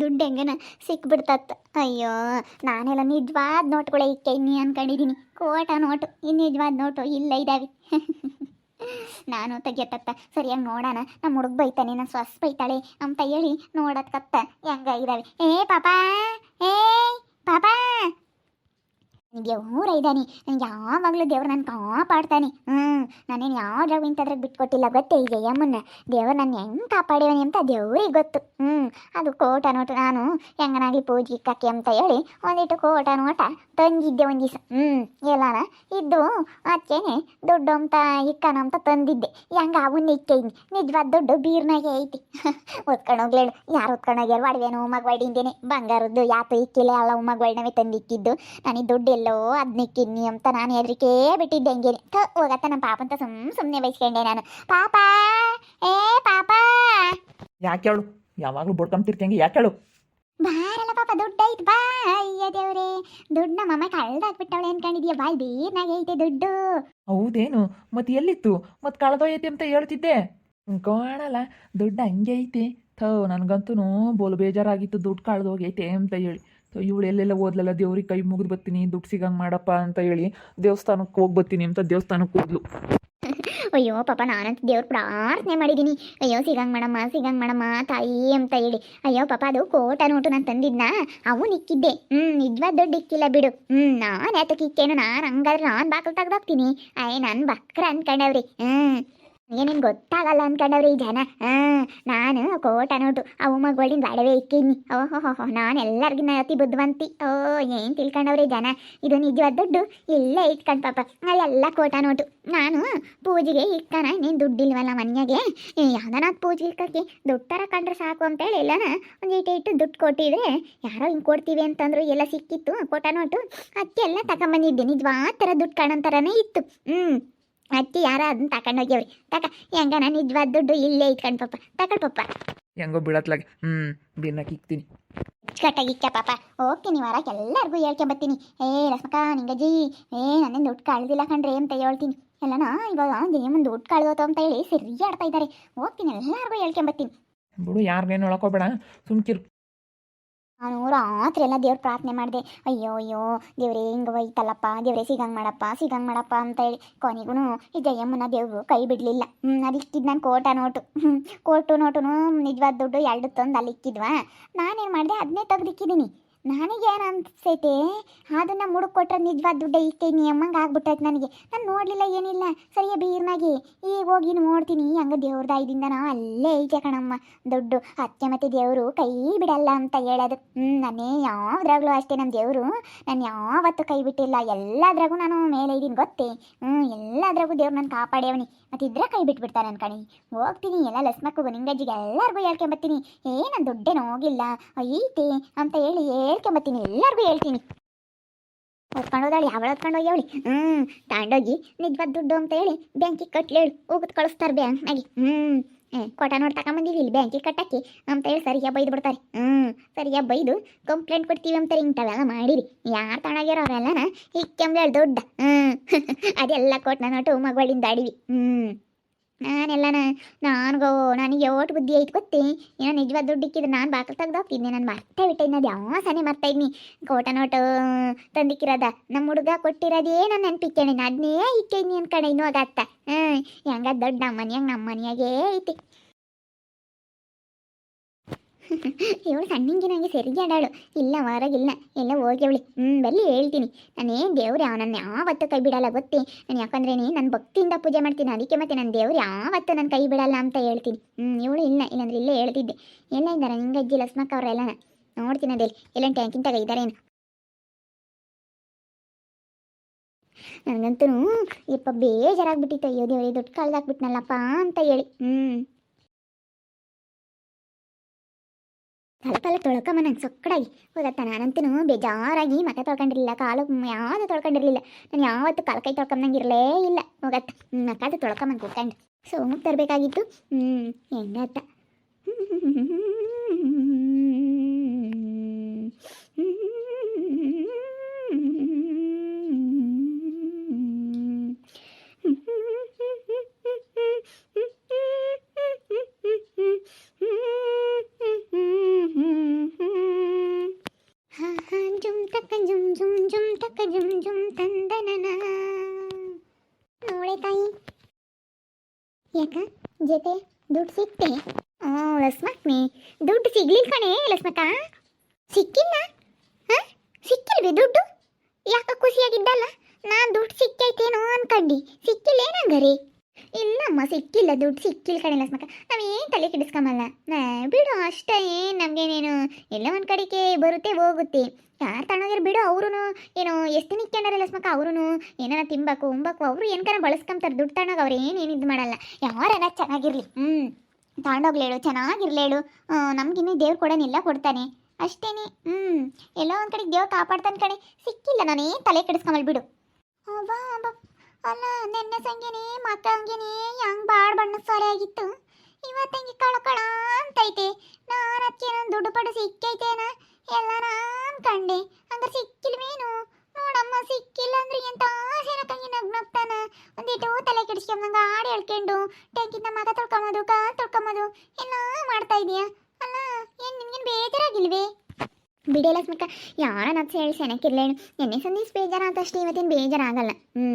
ದುಡ್ಡು ಹೆಂಗನ ಸಿಕ್ಬಿಡ್ತತ್ತ ಅಯ್ಯೋ, ನಾನೆಲ್ಲ ನಿಜವಾದ ನೋಟ್ಗಳೇ ಇಕ್ಕೆ ಇನ್ನಿ ಅನ್ಕೊಂಡಿದ್ದೀನಿ ಕೋಟ ನೋಟು ಇನ್ನು ನಿಜವಾದ ನೋಟು ಇಲ್ಲ ಇದಾವೆ. ನಾನು ತೆಗಿಯತ್ತತ್ತ. ಸರಿಯಾಗಿ ನೋಡೋಣ. ನಮ್ಮ ಹುಡುಗ ಬೈತಾನೆ, ನಾನು ಸ್ವಸ್ ಬೈತಾಳೆ. ಅಂತ ಹೇಳಿ ನೋಡತ್ಕತ್ತ. ಹೆಂಗ ಇದಾವೆ. ಏ, ಪಾಪ ಏ ಪಾಪಾ ದೇವ್ರ ಇದ್ದಾನೆ ನನಗೆ ಯಾವಾಗಲೂ ದೇವ್ರು ನನ್ನ ಕಾಪಾಡ್ತಾನೆ. ಹ್ಞೂ ನಾನೇನು ಯಾವ್ದ್ರಾಗ ಇಂಥದ್ರಾಗ ಬಿಟ್ಕೊಟ್ಟಿಲ್ಲ ಗೊತ್ತೇ ಈಗ ಯಮ್ಮನ್ನ ದೇವ್ರು ನನ್ನ ಹೆಂಗೆ ಕಾಪಾಡಿವನಿ ಅಂತ ದೇವ್ರಿಗೆ ಗೊತ್ತು. ಹ್ಞೂ ಅದು ಕೋಟ ನೋಟ ನಾನು ಹೆಂಗನಾಗಿ ಪೂಜೆ ಕಾಕೆ ಅಂತ ಹೇಳಿ ಒಂದಿಟ್ಟು ಕೋಟ ನೋಟ ತಂದಿದ್ದೆ ಒಂದು ದಿವಸ. ಹ್ಞೂ ಎಲ್ಲಾನ ಇದ್ದು ಅದಕ್ಕೇನೆ ದುಡ್ಡು ಅಂತ ಇಕ್ಕನ ಅಂತ ತಂದಿದ್ದೆ. ಹೆಂಗೆ ಅವನ್ನ ಇಕ್ಕೈನಿ ನಿಜವಾದ ದುಡ್ಡು ಬೀರ್ನಾಗೆ ಐತಿ. ಹೊತ್ಕೊಂಡೋಗ್ಲೇಳು ಯಾರು ಹೊತ್ಕೊಂಡೋಗ್ಯಾರ ಒಡವೆನೋ ಮಗವಾಡಿಂದೇನೆ ಬಂಗಾರದ್ದು ಯಾತು ಇಕ್ಕಿಲ್ಲ. ಅಲ್ಲ ಮಗವಾಡಿನವೇ ತಂದಿಕ್ಕಿದ್ದು. ನನಗೆ ದುಡ್ಡು ಎಲ್ಲೋ ಅದ್ನಿಕ್ಕಿನ್ನಿ ಅಂತ ನಾನು ಹೆದರಿಕೆ ಬಿಟ್ಟಿದ್ದೆ ಹಂಗೆ ಹೋಗತ್ತ ನಮ್ಮ ಪಾಪ ಅಂತ ಸುಮ್ ಸುಮ್ಮನೆ ಬೈಸ್ಕೊಂಡೆ ನಾನು. ಪಾಪ! ಏ ಪಾಪ! ಯಾಕೆ ಹೇಳು ಯಾವಾಗಲೂ ಬಡ್ಕೊಂತಿರ್ತಿಯಂಗೆ ಯಾಕೆ ಹೇಳು ಬಾ! ಅಯ್ಯ ದೇವ್ರೆ, ದುಡ್ಡು ನಮ್ಮಮ್ಮ ಕಳ್ದಾಕ್ಬಿಟ್ಟವಳೆ ಅನ್ಕೊಂಡಿದ್ಯಾ? ಬಾಯ್ ಬೀರ್ನಾಗೆ ಐತೆ ದುಡ್ಡು. ಹೌದೇನು? ಮತ್ತೆ ಎಲ್ಲಿತ್ತು? ಮತ್ತೆ ಕಳೆದೋಯ್ತಿ ಅಂತ ಹೇಳ್ತಿದ್ದೆ. ಕಾಣಲ್ಲ, ದುಡ್ಡು ಹಂಗೆ ಐತಿ. ಥೋ ನನಗಂತೂ ಬೋಲು ಬೇಜಾರಾಗಿತ್ತು, ದುಡ್ಡು ಕಳೆದೋಗೈತೆ ಅಂತ ಹೇಳಿ. ಇವಳು ಎಲ್ಲೆಲ್ಲ ಓದ್ಲಲ್ಲ? ದೇವ್ರಿಗೆ ಕೈ ಮುಗಿದು ಬರ್ತೀನಿ, ದುಡ್ಡು ಸಿಗಂಗೆ ಮಾಡಪ್ಪ ಅಂತ ಹೇಳಿ ದೇವಸ್ಥಾನಕ್ಕೆ ಹೋಗಿ ಬರ್ತೀನಿ ಅಂತ ದೇವಸ್ಥಾನಕ್ಕೆ ಹೋದ್ಲು. ಅಯ್ಯೋ, ಪಾಪ ನಾನಂತ ದೇವ್ರ ಪ್ರಾರ್ಥನೆ ಮಾಡಿದ್ದೀನಿ ಅಯ್ಯೋ, ಸಿಗಂಗ್ ಮಾಡಮ್ಮ ಸಿಗಂಗ್ ಮಾಡಮ್ಮ, ತಾಯಿ ಅಂತ ಹೇಳಿ. ಅಯ್ಯೋ, ಪಾಪ ಅದು ಕೋಟ ನೋಟು ನಾನು ತಂದಿದ್ನ, ಅವು ನಿಕ್ಕಿದ್ದೆ. ಹ್ಞೂ ನಿಜವಾದ ದೊಡ್ಡ ಇಕ್ಕಿಲ್ಲ ಬಿಡು. ಹ್ಞೂ ನಾನು ಯಾತಕ್ಕೆ ಇಕ್ಕೇನು, ನಾನು ಹಂಗಾದ್ರೆ ನಾನು ಬಾಕಲ್ ತೆಗ್ದಾಕ್ತೀನಿ ಅಯ್ಯ ನಾನು ಬಕ್ರ ಅನ್ಕಂಡವ್ರಿ. ಹ್ಞೂ ಏನೇನು ಗೊತ್ತಾಗಲ್ಲ ಅನ್ಕೊಂಡವ್ರಿ ಈ ಜನ. ಹಾಂ ನಾನು ಕೋಟ ನೋಟು ಅವು ಮಗಳಿಂದ ಬಾಡವೆ ಇಕ್ಕೀನಿ ಓಹೋ ಹೋ ನಾನು ಎಲ್ಲರಿಗಿನ್ನ ಅತಿ ಬುದ್ಧಿವಂತಿ. ಓ, ಏನು ತಿಳ್ಕೊಂಡವ್ರಿ ಜನ. ಇದು ನಿಜವಾದ ದುಡ್ಡು? ಇಲ್ಲೇ ಇಟ್ಕೊಂಡು ಪಾಪ. ಅಲ್ಲೆಲ್ಲ ಕೋಟ ನೋಟು ನಾನು ಪೂಜೆಗೆ ಇಕ್ಕನ ನೀನು ದುಡ್ಡಿಲ್ವಲ್ಲ ಮನೆಯಾಗೆ? ಯಾವ್ದಾನ ಪೂಜೆ ಇಕ್ಕಕ್ಕೆ ದುಡ್ಡು ತರ ಕಂಡ್ರೆ ಸಾಕು ಅಂತೇಳಿ ಎಲ್ಲನ ಒಂದು ಇಟ್ಟು ಇಟ್ಟು ದುಡ್ಡು ಕೊಟ್ಟಿದ್ರೆ ಯಾರೋ ಹಿಂಗೆ ಕೊಡ್ತೀವಿ ಅಂತಂದ್ರು ಎಲ್ಲ ಸಿಕ್ಕಿತ್ತು ಕೋಟ ನೋಟು ಅಕ್ಕಿ ಎಲ್ಲ ತಗೊಂಬಂದಿದ್ದೆ. ನಿಜವಾ ಥರ ದುಡ್ಡು ಕಾಣೋಂಥರನೇ ಇತ್ತು. ಹ್ಞೂ ಅದಕ್ಕೆ ಯಾರ ಅದನ್ನ ತಗೊಂಡೋಗ್ಯವ್ರಿ ತಕ ಹೆಂಗನ ನಿಜವಾದ ದುಡ್ಡು ಇಲ್ಲೇ ಇಟ್ಕೊಂಡು ಪಾಪ. ತಗೊಳ್ ಪಪ್ಪ ಹೆಂಗೋ ಬೀಳತ್ಲಾಗೆ. ಹ್ಞೂ ಬೀರ್ನಾಗ ಇಕ್ತೀನಿ. ಕಟ್ಟಾಗಿಕ್ಕ ಪಾಪ. ಹೋಗ್ತೀನಿ ವಾರಕ್ಕೆ ಎಲ್ಲರಿಗೂ ಹೇಳ್ಕೊಂಬತ್ತೀನಿ ಏ ರಸ್ಮಕ ನಿಂಗಜ್ಜಿ ಏ ನನ್ನಿಂದ ದುಡ್ಡು ಕಳ್ದಿಲ್ಲ ಕಣ್ರಿ ಅಂತ ಹೇಳ್ತೀನಿ. ಎಲ್ಲನಾ ಇವಾಗ ಮುಂದೆ ದುಡ್ಡು ಕಳ್ದೋತು ಅಂತ ಹೇಳಿ ಸರಿ ಆಡ್ತಾ ಇದ್ದಾರೆ ಹೋಗ್ತೀನಿ ಎಲ್ಲರಿಗೂ ಹೇಳ್ಕೊಂಬತ್ತೀನಿ ಬಿಡು ಯಾರಿಗೇನು ಹೇಳಕೋಬೇಡ ಸುಮ್ಕಿರು. ನಾನು ರಾತ್ರಿ ಎಲ್ಲ ದೇವ್ರ ಪ್ರಾರ್ಥನೆ ಮಾಡಿದೆ. ಅಯ್ಯೋ ಅಯ್ಯೋ, ದೇವ್ರೇ, ಹಿಂಗೆ ಒಯ್ತಲ್ಲಪ್ಪ ದೇವ್ರೇ, ಸಿಗಂಗೆ ಮಾಡಪ್ಪ ಸಿಗಂಗೆ ಮಾಡಪ್ಪ ಅಂತ ಹೇಳಿ ಕೊನೆಗೂ ಈ ಜಯಮ್ಮನ ದೇವ್ರು ಕೈ ಬಿಡಲಿಲ್ಲ. ಹ್ಞೂ ನಾನು ಕೋಟ ನೋಟು. ಹ್ಞೂ ಕೋಟು ನೋಟುನು ನಿಜವಾದ ದುಡ್ಡು ಎರಡು ತಂದು ಅಲ್ಲಿ ಇಕ್ಕಿದ್ವಾ? ನಾನೇನು ಮಾಡಿದೆ? ಅದನ್ನೇ ತೆಗ್ದಿಕ್ಕಿದ್ದೀನಿ ನನಗೇನು ಅನ್ಸೈತೆ ಅದನ್ನು ಮುಡುಕ್ ಕೊಟ್ರೆ ನಿಜವಾದ ದುಡ್ಡು ಇಕ್ಕೈನಿ ಅಮ್ಮಂಗೆ ಆಗ್ಬಿಟ್ಟೈತೆ ನನಗೆ. ನಾನು ನೋಡಲಿಲ್ಲ, ಏನಿಲ್ಲ. ಸರಿಯ ಬೀರ್ನಾಗಿ ಈಗ ಹೋಗಿ ನೋಡ್ತೀನಿ. ಹಂಗೆ ದೇವ್ರದಾಯದಿಂದ ನಾ ಅಲ್ಲೇ ಐತೆ ಕಣಮ್ಮ. ದುಡ್ಡು. ಅತ್ತೆ ಮತ್ತೆ ದೇವರು ಕೈ ಬಿಡಲ್ಲ ಅಂತ ಹೇಳೋದು. ಹ್ಞೂ ನಾನೇ ಯಾವ್ದ್ರಾಗಲೂ ಅಷ್ಟೇ ನಮ್ಮ ದೇವರು. ನಾನು ಯಾವತ್ತೂ ಕೈ ಬಿಟ್ಟಿಲ್ಲ. ಎಲ್ಲದ್ರಾಗೂ ನಾನು ಮೇಲೆ ಇದ್ದೀನಿ ಗೊತ್ತೇ? ಹ್ಞೂ ಎಲ್ಲದ್ರಾಗೂ ದೇವ್ರು ನಾನು ಕಾಪಾಡ್ಯವನಿ. ಮತ್ತು ಇದ್ರೆ ಕೈ ಬಿಟ್ಬಿಡ್ತಾರೆ ಅನ್ಕಣಿ ಹೋಗ್ತೀನಿ. ಎಲ್ಲ ಲಸ್ಮಕ್ಕೂ ನಿಂಗಜ್ಜಿಗೆ ಎಲ್ಲರಿಗೂ ಏ, ನಾನು ದುಡ್ಡೇನು ಹೋಗಿಲ್ಲ. ಐತೆ ಅಂತ ಹೇಳಿ ಹೇಳ್ಕೊಂಬತ್ತೀನಿ ಎಲ್ಲರಿಗೂ ಹೇಳ್ತೀನಿ. ಹೊತ್ಕೊಂಡು ಹೋದಾಳಿ ಅವಳು ಹೊತ್ಕೊಂಡು ಹೋಗ್ಯವಳಿ? ಹ್ಞೂ ತಗೊಂಡೋಗಿ ನಿಜವಾದ ದುಡ್ಡು ಅಂತ ಹೇಳಿ ಬ್ಯಾಂಕಿಗೆ ಕಟ್ಲೇಳು ಹೋಗುತ್ತೆ ಕಳಿಸ್ತಾರೆ ಬ್ಯಾಂಕ್ನಾಗೆ. ಹ್ಞೂ ಕೊಟ ನೋಡಿ ತಗೊಂಬಂದಿವಿ ಇಲ್ಲಿ ಬ್ಯಾಂಕಿಗೆ ಕಟ್ಟಾಕಿ ಅಂತ ಹೇಳಿ ಸರಿಯಾಗಿ ಬೈದು ಬಿಡ್ತಾರೆ. ಹ್ಞೂ ಸರಿಯಾಗಿ ಬೈದು ಕಂಪ್ಲೇಂಟ್ ಕೊಡ್ತೀವಿ ಅಂತಾರೆ ಇಂಥವೆಲ್ಲ ಮಾಡಿರಿ. ಯಾರು ತಗೊಂಡೋಗ್ಯಾರ ಅವರೆಲ್ಲನ ಇಕ್ಕೆಂಬ್ಲೇಳು ದುಡ್ಡ. ಹ್ಞೂ ಅದೆಲ್ಲ ಕೊಟ್ಟು ನೋಟು ಮಗಳಿಂದ ಅಡಿವಿ ಹ್ಞೂ ನಾನೆಲ್ಲನ, ನಾನ್ಗೋ, ನನಗೆ ಓಟ್ ಬುದ್ಧಿ ಐತೆ ಗೊತ್ತಿ? ಏನೋ ನಿಜವಾದ ದುಡ್ಡು ಇಕ್ಕಿದ್ರೆ ನಾನು ಬಾಕಲ್ ತೆಗ್ದೋಗ್ತಿದ್ದೆ ನಾನು ಮರ್ತೇ ಬಿಟ್ಟಿದ್ದೆ ಅದು ಯಾವ ಸನಿ ಮರ್ತಾ ಇದ್ನಿ? ಕೋಟ ನೋಟು, ತಂದಿಕ್ಕಿರೋದ ನಮ್ಮ ಹುಡುಗ ಕೊಟ್ಟಿರೋದೇ ನಾನು ನೆನ್ಪಿಕ್ಕೇಳಿ ಅದನ್ನೇ ಇಕ್ಕೇನಿ ಅನ್ಕಡೆ ಇನ್ನೂ ಆಗತ್ತ. ಹ್ಞೂ ಹೆಂಗ ದೊಡ್ಡ ನಮ್ಮ ಮನೆಯಾಗ ನಮ್ಮ ಮನೆಯಾಗೇ ಐತಿ. ಇವಳು ಸಣ್ಣಿಂಗಿ ನನಗೆ ಸರಿಗೆ ಅಡಾಳು ಇಲ್ಲ ಹೊರಗಿಲ್ಲ ಎಲ್ಲ ಹೋಗ್ಯವಳಿ ಹ್ಞೂ ಬರಲಿ ಹೇಳ್ತೀನಿ. ನಾನೇನು ದೇವ್ರು ಯಾವ ನನ್ನ ಯಾವತ್ತೂ ಕೈ ಬಿಡಲ್ಲ, ಗೊತ್ತೇ? ನಾನು ಯಾಕಂದ್ರೆ ನನ್ನ ಭಕ್ತಿಯಿಂದ ಪೂಜೆ ಮಾಡ್ತೀನಿ. ಅದಕ್ಕೆ ಮತ್ತೆ ನನ್ನ ದೇವ್ರು ಯಾವತ್ತೂ ನನ್ನ ಕೈ ಬಿಡಲ್ಲ ಅಂತ ಹೇಳ್ತೀನಿ. ಹ್ಞೂ ಇವಳು ಇಲ್ಲ. ಇಲ್ಲಾಂದ್ರೆ ಇಲ್ಲೇ ಹೇಳ್ತಿದ್ದೆ. ಎಲ್ಲ ಇದ್ದಾರೆ? ನಿಂಗೆ ಅಜ್ಜಿ ಲಸ್ಮಕ್ಕ ಅವರೆಲ್ಲ? ನೋಡ್ತೀನಿ ಅದೇ. ಎಲ್ಲ ಟ್ಯಾಂಕಿನ ತಗ ಇದ್ದಾರೇನು? ನನಗಂತೂ, ಯಪ್ಪ, ಬೇಜಾರಾಗ್ಬಿಟ್ಟಿತ್ತು. ಅಯ್ಯೋ, ದೇವ್ರಿ, ದುಡ್ಡು ಕಳ್ದಾಕ್ಬಿಟ್ನಲ್ಲಪ್ಪ ಅಂತ ಹೇಳಿ. ಹ್ಞೂ ತಲೆ ತೊಳ್ಕೊಂಬ ನಂಗೆ ಸೊಕ್ಕಡಾಗಿ ಹೋಗತ್ತ ನಾನಂತೂ ಬೇಜಾರಾಗಿ ಮಕ ತೊಳ್ಕೊಂಡಿರಲಿಲ್ಲ. ಕಾಲು ಯಾವುದು ತೊಳ್ಕೊಂಡಿರಲಿಲ್ಲ. ನಾನು ಯಾವತ್ತು ಕಾಲು ಕೈ ತೊಳ್ಕೊಂಬಂಗಿರಲೇ ಇಲ್ಲ. ಹೋಗತ್ತ ಮಕಾದು ತೊಳ್ಕೊಂಬಂಗೆ ಕೂತ್ಕೊಂಡು. ಸೋಮಕ್ಕೆ ತರಬೇಕಾಗಿತ್ತು. ಹ್ಞೂ ಹೆಂಗತ್ತ? ತಕ ಯಾಕ ಜೊತೆ ದುಡ್ಡು ಸಿಕ್ತೆ ಹ್ಞೂ ಲಸ್ಮಕ್ನಿ ದುಡ್ಡು ಸಿಗ್ಲಿಲ್ಲ ಕಣೆ ಲಸ್ಮಕ್ಕ ಸಿಕ್ಕಿಲ್ಲ? ಹಾ? ಸಿಕ್ಕಿಲ್ವೇ ದುಡ್ಡು? ಯಾಕ ಖುಷಿಯಾಗಿದ್ದಲ್ಲ? ನಾನು ದುಡ್ಡು ಸಿಕ್ಕೈತೇನೋ ಅನ್ಕಂಡು. ಸಿಕ್ಕಿಲ್ಲ ಏನಂಗರಿ ಇಲ್ಲಮ್ಮ ಸಿಕ್ಕಿಲ್ಲ, ದುಡ್ಡು ಸಿಕ್ಕಿಲ್ಲ ಕಣೆ ಲಸ್ಮಕ್ಕ ನಾವೇನು ತಲೆ ಕೆಡಿಸ್ಕೊಂಬಲ್ಲ. ನಾ ಬಿಡು ಅಷ್ಟೇ ಏನು ನಮಗೇನೇನು, ಎಲ್ಲ ಒಂದು ಕಡೆಗೆ ಬರುತ್ತೆ, ಹೋಗುತ್ತೆ. ಯಾರು ತಣ್ಣಗಿರ್ ಬಿಡು ಅವ್ರೂ ಏನೋ, ಎಷ್ಟು ದಿನ ಇಕ್ಕೊಂಡಾರ ಲಸ್ಮಕ್ಕ ಅವರು ಏನಾರ ತಿನ್ಬೇಕು ಉಂಬಕು ಅವರು ಏನ್ಕಾರ ಬಳಸ್ಕೊಂತಾರೆ. ದುಡ್ಡು ತಣ್ಣಗೆ ಅವ್ರು ಏನೇನು ಇದು ಮಾಡಲ್ಲ. ಯಾರನ್ನ ಚೆನ್ನಾಗಿರ್ಲಿ. ಹ್ಞೂ ತಗೊಂಡೋಗ್ಲೇಳು ಚೆನ್ನಾಗಿರ್ಲೇಳು. ನಮಗಿನ್ನೂ ದೇವ್ರು ಕೊಡೋನಿಲ್ಲ ಕೊಡ್ತಾನೆ. ಅಷ್ಟೇನೆ. ಹ್ಞೂ ಎಲ್ಲ ಒಂದು ಕಡೆಗೆ ದೇವ್ರು ಕಾಪಾಡ್ತಾನೆ ಕಣೆ. ಸಿಕ್ಕಿಲ್ಲ, ನಾನೇನು ತಲೆ ಕೆಡಿಸ್ಕೊಂಬಲ್ ಬಿಡು. ಅಬ್ಬಾ ಅಬ್ಬಾ ಅಲ್ಲ, ನೆನ್ನೆ ಸಂಗಿನಿ ಮತ್ತೆ ಹಂಗಿನಿ ಹೆಂಗ್ ಬಾಳ್ ಬಣ್ಣ ಸಾರಿ ಆಗಿತ್ತು. ಇವತ್ತು ಹಂಗೆ ಕಳ ಕಳ ಅಂತೈತೆ. ನಾನು ಅದಕ್ಕೆ ದುಡ್ಡು ಪಡು ಸಿಕ್ಕೈತೇನ? ಎಲ್ಲ ಕಂಡೆ. ಅಂದ್ರೆ ಸಿಕ್ಕಿಲ್ವೇನು ನೋಡಮ್ಮ, ಸಿಕ್ಕಿಲ್ಲ ಅಂದ್ರೆ ಎಂತ ನಗ್ ನಗ್ನಗ್ತಾನ ಒಂದಿಟ್ಟು ತಲೆ ಕೆಡಿಸ್ಕೊಂಡಂಗ ಹಾಡು ಹೇಳ್ಕೊಂಡು ಟ್ಯಾಂಕಿಂದ ಮಗ ತೊಳ್ಕೊಂಬೋದು ಕಾ ತೊಳ್ಕೊಂಬೋದು ಎಲ್ಲ ಮಾಡ್ತಾ ಇದೀಯ? ಅಲ್ಲ, ಏನು ನಿನ್ಗೇನು ಬೇಜಾರಾಗಿಲ್ವೇ? ಬಿಡಲ್ಲ ಸ್ಮಿಕ ಯಾರ ನತ್ ಹೇಳಿ ಸೆನಕ್ಕಿರ್ಲೇನು ಎಣ್ಣೆ ಸಂದಿಸ್ ಬೇಜಾರಾದಷ್ಟು ಇವತ್ತೇನು ಬೇಜಾರಾಗಲ್ಲ. ಹ್ಞೂ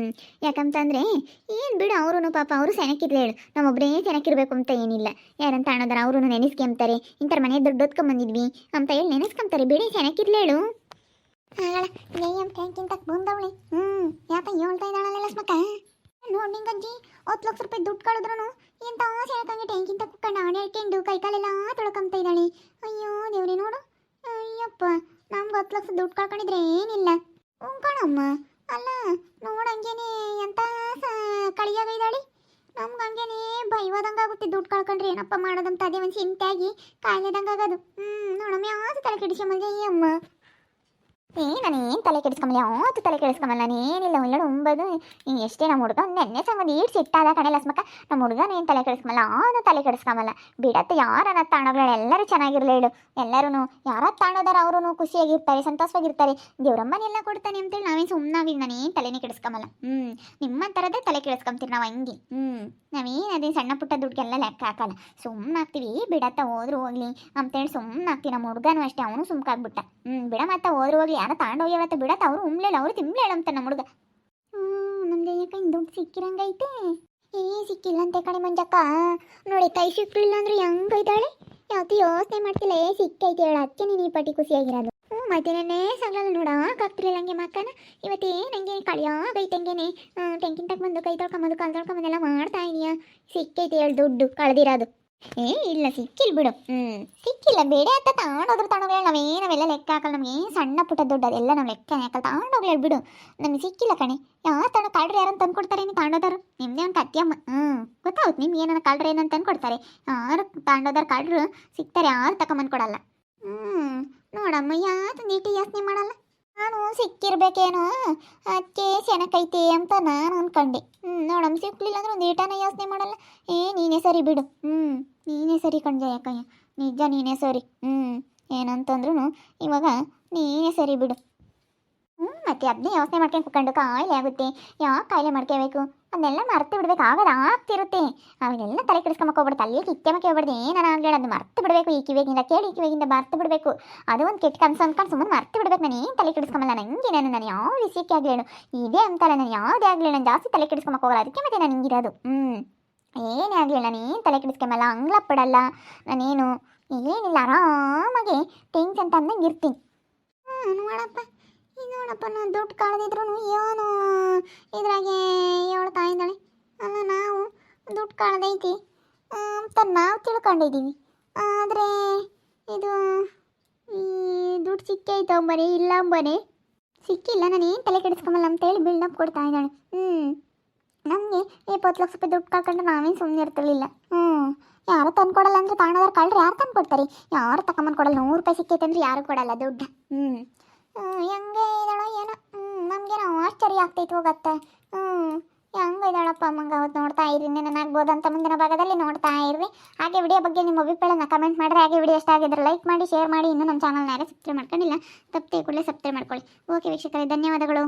ಯಾಕಂತಂದ್ರೆ ಏನು ಬಿಡು ಅವರು ಪಾಪ, ಅವರು ಸೆನಕ್ಕಿರ್ಲೇಳು ನಮ್ಮೊಬ್ಬರೇ ಸೆನಕ್ಕಿರ್ಬೇಕು ಅಂತ ಏನಿಲ್ಲ. ಯಾರಂತ ಅಣ್ಣದಾರ ಅವರು ನೆನೆಸ್ಕೊಂತಾರೆ ಇಂಥರ ಮನೆ ದುಡ್ಡು ಬಂದಿದ್ವಿ ಅಂತ ಹೇಳಿ ನೆನೆಸ್ಕೊಂತಾರೆ ಬಿಡಿ ಸೆನಕ್ಕಿರ್ಲೇಳು ಆಗಲ್ಲ ಏಯಂ ಟ್ಯಾಂಕಿಂತ ಬಂದವಳೆ. ಹ್ಞೂ ಯಾಕ ಹೇಳ್ತಾ ಇದ್ದಾಳಲ್ಲ ಸ್ಮಕ ನೋಡಿ ನಿಂಗಜ್ಜಿ, ಹತ್ತು ಲಕ್ಷ ರೂಪಾಯಿ ದುಡ್ಡು ಕಳೆದ್ರು ಎಂತ ಸೆನಕಂಗೆ ಟ್ಯಾಂಕಿಂತ ಕುಕ್ಕ ಆಡಿ ಹೇಳ್ಕೊಂಡು ಕೈ ಕಾಲೆಲ್ಲ ತೊಳ್ಕೊಂತ ಇದ್ದಾಳೆ. ಅಯ್ಯೋ, ದೇವ್ರಿ, ನೋಡು. ಅಯ್ಯಪ್ಪ, ನಮ್ಗೆ ಹತ್ತು ಲಕ್ಷ ದುಡ್ಡು ಕಳ್ಕೊಂಡಿದ್ರೆ ಏನಿಲ್ಲ. ಹ್ಞೂ ಕಣಮ್ಮ. ಅಲ್ಲ ನೋಡಂಗೇನೆ ಎಂತ ಕಳಿಯಾಗೈದಾಳಿ ನಮ್ಗೆ ಹಂಗೇನೆ ಭಯವಾದಂಗಾಗುತ್ತೆ ದುಡ್ಡು ಕಳ್ಕೊಂಡ್ರೆ. ಏನಪ್ಪ ಮಾಡೋದಂತ? ಅದೇ ಒಂದು ಚಿಂತೆಯಾಗಿ ಕಾಯಿಲೆದಂಗೆ ಆಗೋದು. ಹ್ಞೂ ನೋಡಮ್ಮ ಯಾವುದು ತಲೆ ಕೆಡಿಸ್ಕೊಂಬಲ್ದೆ ಅಮ್ಮ ಏ ನಾನೇನು ತಲೆ ಕೆಡಿಸ್ಕೊಂಬಲ್ಲ? ಯಾವತ್ತು ತಲೆ ಕೆಡಿಸ್ಕೊಂಬಲ್ಲ? ನಾನೇನಿಲ್ಲ ಒಳ್ಳೆ ಒಂಬದು ಎಷ್ಟೇ ನಮ್ಮ ಹುಡುಗ, ನೆನ್ನೆ ಸಂಬಂಧ ಈಡ್ ಸಿಟ್ಟಾದ ಕಣೆ ಲಸ್ಮಕ್ಕ ನಮ್ಮ ಹುಡುಗನ ಏನು ತಲೆ ಕೆಡಿಸ್ಕೊಂಬಲ್ಲ? ಅವನು ತಲೆ ಕೆಡಿಸ್ಕೊಂಬಲ್ಲ? ಬಿಡತ್ತೆ ಯಾರನ್ನ ತಾಣಗಳು? ಎಲ್ಲರೂ ಚೆನ್ನಾಗಿರಲಿ ಹೇಳು. ಎಲ್ಲರೂ ಯಾರ ತಾಣೋದಾರ ಅವರು ಖುಷಿಯಾಗಿರ್ತಾರೆ, ಸಂತೋಷವಾಗಿರ್ತಾರೆ. ದೇವ್ರಮ್ಮನೆಲ್ಲ ಕೊಡ್ತಾನೆ ಅಂತೇಳಿ ನಾವೇನು ಸುಮ್ಮನಾಗಿ ನಾನೇನು ತಲೆನೇ ಕೆಡಿಸ್ಕೊಂಬಲ್ಲ? ಹ್ಞೂ ನಿಮ್ಮ ಥರದೇ ತಲೆ ಕೆಡಿಸ್ಕೊಂತೀರಿ ನಾವು ಹಂಗೆ. ಹ್ಞೂ ನಾವೇನು ಅದೇ ಸಣ್ಣ ಪುಟ್ಟ ದುಡ್ಡಿಗೆಲ್ಲ ಲೆಕ್ಕ ಹಾಕಲ್ಲ. ಸುಮ್ಮನಾಗ್ತೀವಿ ಬಿಡತ್ತ ಹೋದ್ರು ಹೋಗ್ಲಿ. ಅಂತೇಳಿ ಸುಮ್ಮನಾಗ್ತೀವಿ ನಮ್ಮ ಹುಡುಗನೂ ಅಷ್ಟೇ, ಅವನು ಸುಮ್ಕಾಗ್ಬಿಟ್ಟ. ಹ್ಞೂ ಬಿಡ ಮತ್ತೆ ಹೋದ್ರು ಹೋಗ್ಲಿ. ಯಾರ ತಾಂಡೋಗ್ಯವತ್ತ ಬಿಡತ್ತ, ಅವರು ಉಮ್ಲೇಳ, ಅವರು ತಿಂಬ್ಲೇಳ ಅಂತ ನಮ್ಮ ಹುಡುಗ. ಹ್ಞೂ ನಮ್ಗೆ ಯಾಕೆ ಹಿಂಗ್ ದುಡ್ಡು ಸಿಕ್ಕಿರಂಗೈತೆ ಏ ಸಿಕ್ಕಿಲ್ಲ ಅಂತೆ ಕಣೆ ಮಂಜಕ್ಕ. ನೋಡಿ, ಕೈ ಸಿಕ್ಕಿಲ್ಲ ಅಂದ್ರೆ ಹೆಂಗೈತಾಳೆ ಯಾವತ್ತು ಯೋಚನೆ ಮಾಡ್ತಿಲ್ಲ. ಏ, ಸಿಕ್ಕೈತೆ ಹೇಳ ಅದಕ್ಕೆ ನೀನು ಈ ಪಟ್ಟಿ ಖುಷಿಯಾಗಿರೋದು. ಹ್ಞೂ ಮತ್ತೆ ನೆನ್ನೆ ಸಂಗಲ್ಲ ನೋಡಕ್ಕಾಗ್ತಿರಲಿಲ್ಲ ಹಂಗೆ ಮಕ್ಕನ ಇವತ್ತೇ ನಂಗೆ ಕಳಿಯಾಗೈತೆ ಹಂಗೇನೆ ಟೆಂಕಿನ ಬಂದು ಕೈ ತೊಳ್ಕೊಂಬಂದು, ಕಾಲು ತೊಳ್ಕೊಂಬಂದೆಲ್ಲ ಮಾಡ್ತಾ ಇದೀಯಾ. ಸಿಕ್ಕೈತೆ ಹೇಳಿ ದುಡ್ಡು, ಕಳೆದಿರೋದು. ಏ ಇಲ್ಲ ಸಿಕ್ಕಿಲ್ಲ ಬಿಡು. ಹ್ಞೂ ಸಿಕ್ಕಿಲ್ಲ ಬೇಡ ಅಂತ ತಗೊಂಡೋದ್ರು ತಾಣೋಗ್ಲೇ ನಾವೇ ನಾವೆಲ್ಲ ಲೆಕ್ಕ ಹಾಕಲ್ಲ ನಮಗೆ ಏನು ಸಣ್ಣ ಪುಟ್ಟ ದುಡ್ಡು ಅದೆಲ್ಲ ನಾವು ಲೆಕ್ಕ ಹಾಕಲ್ಲ. ತಗೊಂಡೋಗ್ಲಿ ಬಿಡು. ನಮಗೆ ಸಿಕ್ಕಿಲ್ಲ ಕಣೆ. ಯಾರು ತಗೊಂಡು ಕಳ್ರಿ ಯಾರಂತ ತಂದ್ಕೊಡ್ತಾರೆ ನೀವು ತಾಂಡೋದಾರು ನಿಮ್ಮದೇ ಒಂದು ಅತ್ಯಮ್ಮ ಹ್ಞೂ ಗೊತ್ತಾಗುತ್ತೆ ನಿಮ್ಗೆ ಏನನ್ನ ಕಳ್ರಿ ಏನಂತ ತಂದ್ಕೊಡ್ತಾರೆ ಯಾರು ತಾಂಡೋದಾರು ಕಳ್ರು ಸಿಗ್ತಾರೆ ಯಾರು ತಗೊಂಬಂದು ಕೊಡಲ್ಲ ಹ್ಞೂ ನೋಡಮ್ಮ ಯಾತು ನೀಟಿ ಯೋಚನೆ ಮಾಡಲ್ಲ? ನಾನು ಸಿಕ್ಕಿರ್ಬೇಕೇನೋ? ಅದಕ್ಕೆ ಸೆನಕೈತೆ ಅಂತ ನಾನು ಅನ್ಕೊಂಡೆ. ಹ್ಞೂ ನೋಡಮ್ ಸಿಕ್ಲಿಲ್ಲ ಅಂದ್ರೆ ಒಂದು ಏಟಾನ ಯೋಚನೆ ಮಾಡಲ್ಲ. ಏ, ನೀನೇ ಸರಿ ಬಿಡು. ಹ್ಞೂ ನೀನೇ ಸರಿ ಕಣ್ಜ ಯಾಕಯ್ಯ ನಿಜ ನೀನೇ ಸರಿ. ಹ್ಞೂ ಏನಂತಂದ್ರೂ ಇವಾಗ ನೀನೇ ಸರಿ ಬಿಡು. ಹ್ಞೂ ಮತ್ತೆ ಅದನ್ನೇ ಯೋಚನೆ ಮಾಡ್ಕೊಂಡು ಕುತ್ಕೊಂಡು ಕಾಯಿಲೆ ಆಗುತ್ತೆ. ಯಾವ ಕಾಯಿಲೆ ಮಾಡ್ಕೋಬೇಕು? ಅದನ್ನೆಲ್ಲ ಮರ್ತು ಬಿಡ್ಬೇಕು. ಆಗದ ಆಗ್ತಿರುತ್ತೆ. ಅವನ್ನೆಲ್ಲ ತಲೆ ಕೆಡಿಸ್ಕೊಂಬಕ್ಕೆ ಹೋಗ್ಬಿಡ್ತು ಅಲ್ಲಿ ಕಿತ್ತೆ ಮಕ್ಕೆ ಹೋಗ್ಬಿಡ್ದು ಏನಾರ ಆಗಲಿ ಅದು ಮರ್ತು ಬಿಡಬೇಕು. ಈ ಕಿವಿಗಿಂದ, ಕೇಳಿ ಈ ಕಿವಿಗಿಂದ ಮರ್ತು ಬಿಡಬೇಕು. ಅದು ಕೆಟ್ಟ ಕನಸು ಅಂದ್ಕೊಂಡು ಸುಮ್ಮನೆ ಮರ್ತು ಬಿಡ್ಬೇಕು. ನಾನು ಏನು ತಲೆ ಕೆಡಿಸ್ಕೊಂಬಲ್ಲ. ನನಗೆ ನಾನು ನಾನು ಯಾವ ವಿಷಯಕ್ಕೆ ಆಗಲಿ ಹೇಳು ಇದೇ ಅಂತಲ್ಲ ನಾನು ಯಾವುದೇ ಆಗಲಿ ನಾನು ಜಾಸ್ತಿ ತಲೆ ಕೆಡಿಸ್ಕೊಂಬಕ್ಕೆ ಹೋಗಲ್ಲ. ಅದಕ್ಕೆ ಮತ್ತೆ ನಾನು ಹಿಂಗಿರೋದು. ಹ್ಞೂ ಏನೇ ಆಗಲಿಲ್ಲ ನಾನು ಏನು ತಲೆ ಕೆಡಿಸ್ಕೊಂಬಲ್ಲ. ಅಂಗ್ಲಪ್ಪಡಲ್ಲ. ನಾನೇನು ಏನಿಲ್ಲ. ಆರಾಮಾಗಿ. ಟೆನ್ಷನ್ ತಂದಂಗೆ ಇರ್ತೀನಿ. ಹ್ಞೂ ನೋಡಪ್ಪ ನೋಡಪ್ಪ ನಾನು ದುಡ್ಡು ಕಳೆದಿದ್ರು ಏನು ಇದ್ರಾಗೆ ಹೇಳ್ತಾ ಇದ್ದಾಳೆ. ಅಲ್ಲ, ನಾವು ದುಡ್ಡು ಕಳೆದೈತಿ. ಅಂತ ನಾವು ತಿಳ್ಕೊಂಡಿದ್ದೀವಿ ಆದರೆ ಇದು ಈ ದುಡ್ಡು ಸಿಕ್ಕೈತೆ ಅಂಬನೆ, ಇಲ್ಲ ಅಂಬನೆ. ಸಿಕ್ಕಿಲ್ಲ, ನಾನು ಏನು ತಲೆ ಕೆಡಿಸ್ಕೊಂಬಲ್ಲ ಅಂತೇಳಿ ಬಿಲ್ಡಪ್ ಕೊಡ್ತಾ ಇದ್ದಾಳೆ. ಹ್ಞೂ ನಮಗೆ ಇಪ್ಪತ್ತು ಲಕ್ಷ ರೂಪಾಯಿ ದುಡ್ಡು ಕಳ್ಕೊಂಡ್ರೆ ನಾವೇನು ಸುಮ್ಮನೆ ಇರ್ತಿರ್ಲಿಲ್ಲ. ಹ್ಞೂ ಯಾರು ತಂದು ಕೊಡಲ್ಲ ಅಂದ್ರೆ ತಗೊಂಡೋದ್ರೆ ಕಳ್ರಿ ಯಾರು ತಂದು ಕೊಡ್ತಾರೆ? ಯಾರು ತಗೊಂಬಂದು ಕೊಡಲ್ಲ? ನೂರು ರೂಪಾಯಿ ಸಿಕ್ಕೈತೆ ಅಂದ್ರೆ ಯಾರು ಕೊಡಲ್ಲ ದುಡ್ಡು. ಹ್ಞೂ ಹೆಂಗೆ ಇದ್ದಾಳೋ ಏನೋ. ನಮಗೇನೋ ಆಶ್ಚರ್ಯ ಆಗ್ತೈತೆ ಹೋಗತ್ತೆ. ಹ್ಞೂ ಹೆಂಗೆ ಇದ್ದಾಳಪ್ಪ ಅಮ್ಮಂಗೆ. ಅವತ್ತು ನೋಡ್ತಾ ಇರಿ ನೆನಾಗ್ಬೋದು ಅಂತ ಮುಂದಿನ ಭಾಗದಲ್ಲಿ ನೋಡ್ತಾ ಇರ್ರಿ. ಹಾಗೆ ವಿಡಿಯೋ ಬಗ್ಗೆ ನಿಮ್ಮ ಅಭಿಪ್ರಾಯನ ಕಮೆಂಟ್ ಮಾಡಿರಿ ಹಾಗೆ ವಿಡಿಯೋ ಇಷ್ಟ ಆಗಿದ್ರೆ ಲೈಕ್ ಮಾಡಿ ಶೇರ್ ಮಾಡಿ. ಇನ್ನೂ ನಮ್ಮ ಚಾನಲ್ನ ಯಾರೇ ಸಬ್ಸ್ಕ್ರೈಬ್ ಮಾಡ್ಕೊಂಡಿಲ್ಲ, ತಪ್ಪದೆ ಕೂಡಲೇ ಸಬ್ಸ್ಕ್ರೈಬ್ ಮಾಡ್ಕೊಳ್ಳಿ. ಓಕೆ ವೀಕ್ಷಕರೇ, ಧನ್ಯವಾದಗಳು.